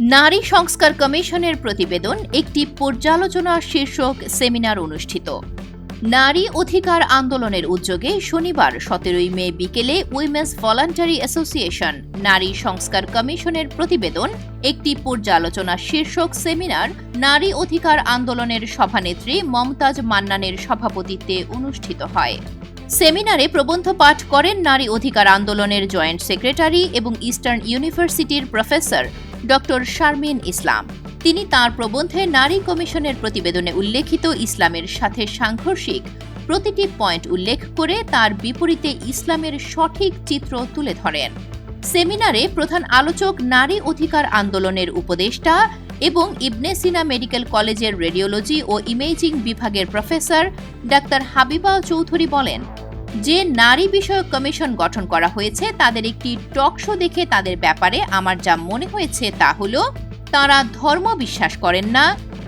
নারী সংস্কার কমিশনের প্রতিবেদন একটি পর্যালোচনা শীর্ষক সেমিনার অনুষ্ঠিত। নারী অধিকার আন্দোলনের উদ্যোগে শনিবার সতেরোই মে বিকেলে উইমেন্স ভলান্টারি অ্যাসোসিয়েশন নারী সংস্কার কমিশনের প্রতিবেদন একটি পর্যালোচনা শীর্ষক সেমিনার নারী অধিকার আন্দোলনের সভানেত্রী মমতাজ মান্নানের সভাপতিত্বে অনুষ্ঠিত হয়। সেমিনারে প্রবন্ধ পাঠ করেন নারী অধিকার আন্দোলনের জয়েন্ট সেক্রেটারি এবং ইস্টার্ন ইউনিভার্সিটির প্রফেসর ডক্টর শারমিন ইসলাম। তিনি তার প্রবন্ধে নারী কমিশনের প্রতিবেদনে উল্লেখিত ইসলামের সাথে সাংঘর্ষিক প্রতিটি পয়েন্ট উল্লেখ করে তার বিপরীতে ইসলামের সঠিক চিত্র তুলে ধরেন। সেমিনারে প্রধান আলোচক নারী অধিকার আন্দোলনের উপদেষ্টা এবং ইবনে সিনা মেডিকেল কলেজের রেডিওলজি ও ইমেজিং বিভাগের প্রফেসর ডাক্তার হাবিবা চৌধুরী বলেন যে নারী বিষয়ক কমিশন গঠন করা হয়েছে, তাদের একটি টক শো দেখে তাদের ব্যাপারে আমার যা মনে হয়েছে তা হলো, তারা ধর্ম বিশ্বাস করেন না,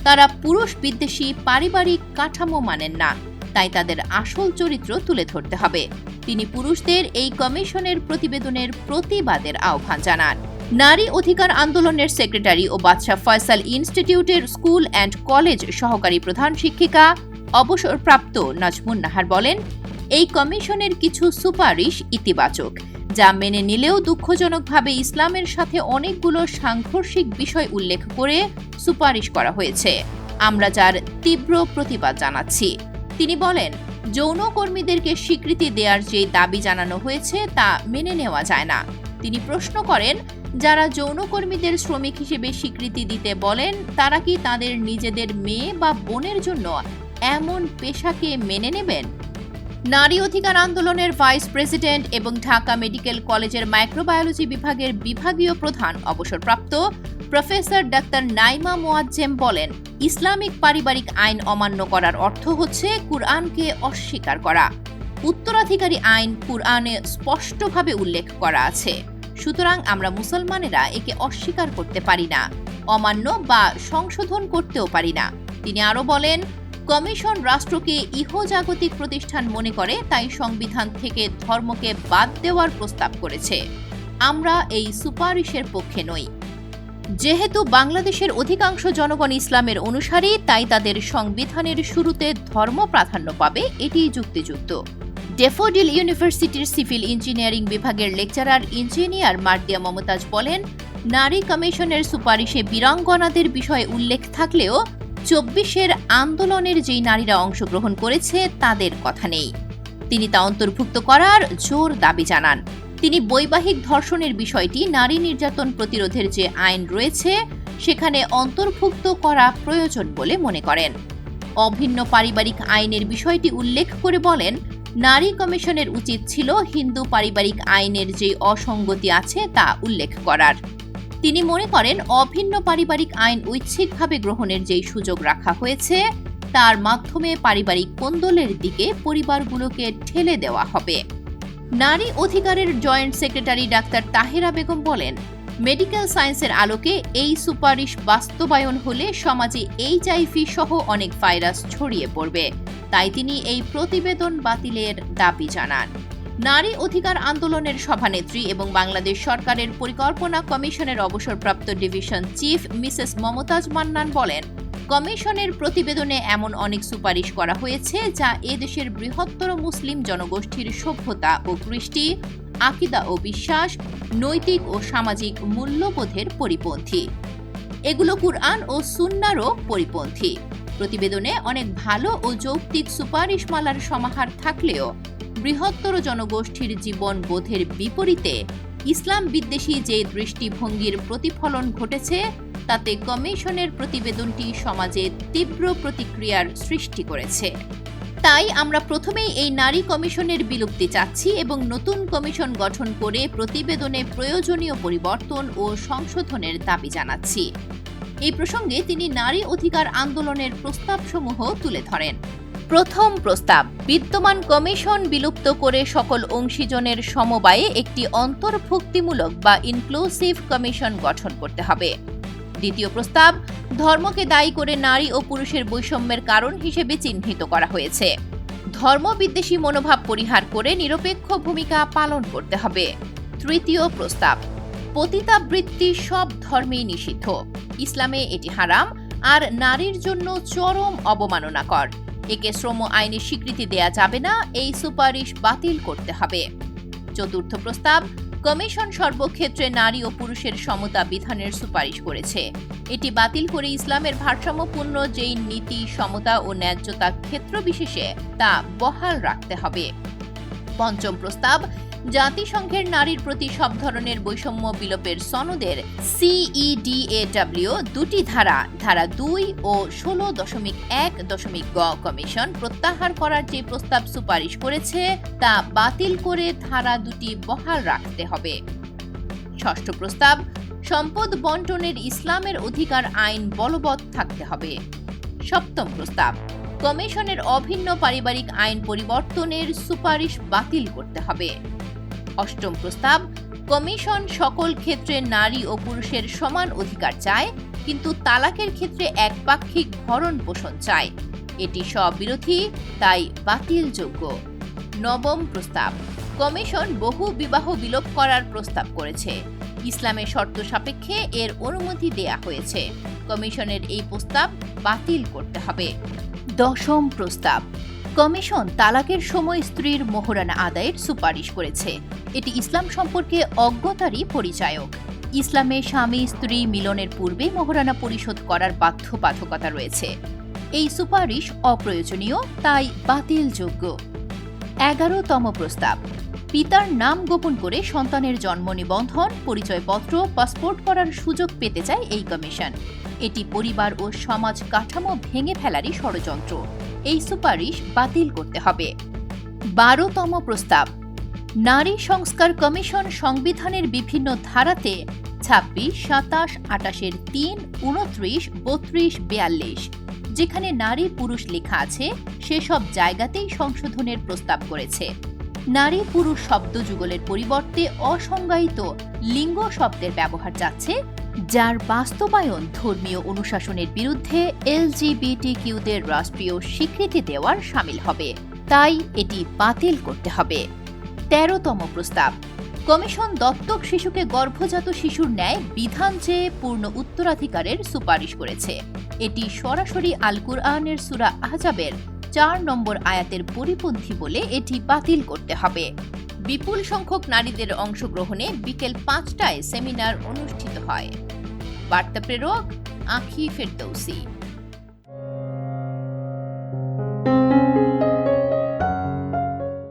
তারা পুরুষ বিদ্বেষী পারিবারিক কাঠামো মানেন না, তাই তাদের আসল চরিত্র তুলে ধরতে হবে। তিনি পুরুষদের এই কমিশনের প্রতিবেদনের প্রতিবাদের আহ্বান জানান। নারী অধিকার আন্দোলনের সেক্রেটারি ও বাদশাহ ফয়সাল ইনস্টিটিউটের স্কুল অ্যান্ড কলেজ সহকারী প্রধান শিক্ষিকা, অবসরপ্রাপ্ত নাজমুন নাহার বলেন এই কমিশনের কিছু সুপারিশ ইতিবাচক, যা মেনে নিলেও দুঃখজনকভাবে ইসলামের সাথে অনেকগুলো সাংঘর্ষিক বিষয় উল্লেখ করে সুপারিশ করা হয়েছে। আমরা যার তীব্র প্রতিবাদ জানাচ্ছি। তিনি বলেন, যৌনকর্মীদেরকে স্বীকৃতি দেওয়ার যে দাবি জানানো হয়েছে তা মেনে নেওয়া যায় না। তিনি প্রশ্ন করেন, যারা যৌনকর্মীদের শ্রমিক হিসেবে স্বীকৃতি দিতে বলেন, তারা কি তাদের নিজেদের মেয়ে বা বোনের জন্য এমন পেশাকে মেনে নেবেন? নারী অধিকার আন্দোলনের ভাইস প্রেসিডেন্ট এবং ঢাকা মেডিকেল কলেজের মাইক্রোবায়োলজি বিভাগের বিভাগীয় প্রধান অবসরপ্রাপ্ত প্রফেসর ডাক্তার নাইমা মোয়াজ্জেম বলেন, ইসলামিক পারিবারিক আইন অমান্য করার অর্থ হচ্ছে কুরআনকে অস্বীকার করা। উত্তরাধিকারী আইন কুরআনে স্পষ্টভাবে উল্লেখ করা আছে। সুতরাং আমরা মুসলমানেরা একে অস্বীকার করতে পারি না, অমান্য বা সংশোধন করতেও পারি না। তিনি আরও বলেন কমিশন রাষ্ট্রকে ইহজাগতিক প্রতিষ্ঠান মনে করে, তাই সংবিধান থেকে ধর্মকে বাদ দেওয়ার প্রস্তাব করেছে। আমরা এই সুপারিশের পক্ষে নই। যেহেতু বাংলাদেশের অধিকাংশ জনগণ ইসলামের অনুসারী, তাই তাদের সংবিধানের শুরুতে ধর্ম প্রাধান্য পাবে, এটি যুক্তিযুক্ত। ডেফোডিল ইউনিভার্সিটির সিভিল ইঞ্জিনিয়ারিং বিভাগের লেকচারার ইঞ্জিনিয়ার মার্দিয়া মমতাজ বলেন, নারী কমিশনের সুপারিশে বীরাঙ্গনাদের বিষয়ে উল্লেখ থাকলেও চব্বিশের আন্দোলনের যেই নারীরা অংশগ্রহণ করেছে, তাদের কথা নেই। তিনি তা অন্তর্ভুক্ত করার জোর দাবি জানান। তিনি বৈবাহিক ধর্ষণের বিষয়টি নারী নির্যাতন প্রতিরোধের যে আইন রয়েছে, সেখানে অন্তর্ভুক্ত করা প্রয়োজন বলে মনে করেন। অভিন্ন পারিবারিক আইনের বিষয়টি উল্লেখ করে বলেন, নারী কমিশনের উচিত ছিল হিন্দু পারিবারিক আইনের যে অসঙ্গতি আছে তা উল্লেখ করার। তিনি মনে করেন অভিন্ন পারিবারিক আইন ঐচ্ছিকভাবে গ্রহণের যেই সুযোগ রাখা হয়েছে, তার মাধ্যমে পারিবারিক কোন্দলের দিকে পরিবারগুলোকে ঠেলে দেওয়া হবে। নারী অধিকারের joint secretary doctor Tahera Begum বলেন, মেডিকেল সায়েন্সের আলোকে এই সুপারিশ বাস্তবায়ন হলে সমাজে এইচআইভি সহ অনেক ভাইরাস ছড়িয়ে পড়বে। তাই তিনি এই প্রতিবেদন বাতিলের দাবি জানান। নারী অধিকার আন্দোলনের সভানেত্রী এবং বাংলাদেশ সরকারের পরিকল্পনা কমিশনের অবসরপ্রাপ্ত division chief Mrs Momtaz Mannan বলেন, কমিশনের প্রতিবেদনে এমন অনেক সুপারিশ করা হয়েছে যা এদেশের বৃহত্তর মুসলিম জনগোষ্ঠীর সভ্যতা ও কৃষ্টি, আকিদা ও বিশ্বাস, নৈতিক ও সামাজিক মূল্যবোধের পরিপন্থী। এগুলো কুরআন ও সুন্নারও পরিপন্থী। প্রতিবেদনে অনেক ভালো ও যৌক্তিক সুপারিশমালার সমাহার থাকলেও বৃহত্তর জনগোষ্ঠীর জীবন বোধের বিপরীতে ইসলাম বিদ্বেষী যে দৃষ্টিভঙ্গির প্রতিফলন ঘটেছে, তাতে কমিশনের প্রতিবেদনটি সমাজে তীব্র প্রতিক্রিয়ার সৃষ্টি করেছে। তাই আমরা প্রথমেই এই নারী কমিশনের বিলুপ্তি চাচ্ছি এবং নতুন কমিশন গঠন করে প্রতিবেদনে প্রয়োজনীয় পরিবর্তন ও সংশোধনের দাবি জানাচ্ছি। এই প্রসঙ্গে তিনি নারী অধিকার আন্দোলনের প্রস্তাবসমূহ তুলে ধরেন। প্রথম প্রস্তাব, বিদ্যমান কমিশন বিলুপ্ত করে সকল অংশীজনের সমবায়ে একটি অন্তর্ভুক্তিমূলক বা ইনক্লুসিভ কমিশন গঠন করতে হবে। দ্বিতীয় প্রস্তাব, ধর্মকে দায়ী করে নারী ও পুরুষের বৈষম্যের কারণ হিসেবে চিহ্নিত করা হয়েছে। ধর্মবিদ্বেষী মনোভাব পরিহার করে নিরপেক্ষ ভূমিকা পালন করতে হবে। তৃতীয় প্রস্তাব, পতিতাবৃত্তি সব ধর্মেই নিষিদ্ধ। ইসলামে এটি হারাম, আর নারীর জন্য চরম অবমাননাকর। একে শ্রম আইনে স্বীকৃতি দেয়া যাবে না, এই সুপারিশ বাতিল করতে হবে। চতুর্থ প্রস্তাব, কমিশন সর্বক্ষেত্রে নারী ও পুরুষের সমতা বিধানের সুপারিশ করেছে। এটি বাতিল করে ইসলামের ভারসাম্যপূর্ণ যেই নীতি, সমতা ও ন্যায্যতা ক্ষেত্র বিশেষে তা বহাল রাখতে হবে। পঞ্চম প্রস্তাব জাতিসংঘের নারীর প্রতি সব ধরনের বৈষম্য বিলোপের সনদের সিইডিএডব্লিউ দুটি ধারা ধারা দুই ও ষোলো দশমিক এক দশমিক গ কমিশন প্রত্যাহার করার যে প্রস্তাব সুপারিশ করেছে, তা বাতিল করে ধারা দুটি বহাল রাখতে হবে। ষষ্ঠ প্রস্তাব, সম্পদ বন্টনের ইসলামের অধিকার আইন বলবৎ থাকতে হবে। সপ্তম প্রস্তাব, কমিশনের অভিন্ন পারিবারিক আইন পরিবর্তনের সুপারিশ বাতিল করতে হবে। অষ্টম প্রস্তাব, কমিশন সকল ক্ষেত্রে নারী ও পুরুষের সমান অধিকার চায়, কিন্তু তালাকের ক্ষেত্রে একপাক্ষিক ভরণ পোষণ চায়। এটি সব বিরোধী তাই বাতিলযোগ্য। নবম প্রস্তাব, কমিশন বহু বিবাহ বিলোপ করার প্রস্তাব করেছে। ইসলামের শর্ত সাপেক্ষে এর অনুমতি দেয়া হয়েছে। কমিশনের এই প্রস্তাব বাতিল করতে হবে। দশম প্রস্তাব কমিশন তালাকের সময় স্ত্রীর মোহরানা আদায়ের সুপারিশ করেছে। এটি ইসলাম সম্পর্কে অজ্ঞতারই পরিচায়ক। ইসলামে স্বামী, স্ত্রী মিলনের পূর্বে মোহরানা পরিশোধ করার বাধ্যবাধকতা রয়েছে। এই সুপারিশ অপ্রয়োজনীয়, তাই বাতিলযোগ্য। এগারোতম প্রস্তাব। পিতার নাম গোপন করে সন্তানের জন্ম নিবন্ধন, পরিচয়পত্র, পাসপোর্ট করার সুযোগ পেতে চায় এই কমিশন। এটি পরিবার ও সমাজ কাঠামো ভেঙে ফেলারই ষড়যন্ত্র। এই সুপারিশ বাতিল করতে হবে। বারোতম প্রস্তাব। নারী সংস্কার কমিশন সংবিধানের বিভিন্ন ধারাতে ছাব্বিশ, সাতাশ, আটাশের তিন, উনত্রিশ, বত্রিশ, বিয়াল্লিশ, যেখানে নারী পুরুষ লেখা আছে, সেসব জায়গাতেই সংশোধনের প্রস্তাব করেছে। নারী পুরুষ শব্দ যুগলের পরিবর্তে অসংজ্ঞায়িত লিঙ্গ শব্দের ব্যবহার যাচ্ছে যার বাস্তবায়ন ধর্মীয় অনুশাসনের বিরুদ্ধে এলজিবিটি কিউদের রাষ্ট্রীয় স্বীকৃতি দেওয়ার সামিল হবে। তাই এটি বাতিল করতে হবে। তেরোতম প্রস্তাব। কমিশন দত্তক শিশুকে গর্ভজাত শিশুর ন্যায় বিধান চেয়ে পূর্ণ উত্তরাধিকারের সুপারিশ করেছে। এটি সরাসরি আল কুরআনের সুরা আহজাবের চার নম্বর আয়াতের পরিপন্থী বলে এটি বাতিল করতে হবে। বিপুল সংখ্যক নারীদের অংশগ্রহণে বিকেল পাঁচটায় সেমিনার অনুষ্ঠিত হয়। বার্তা প্রেরক আখি ফেরদৌসি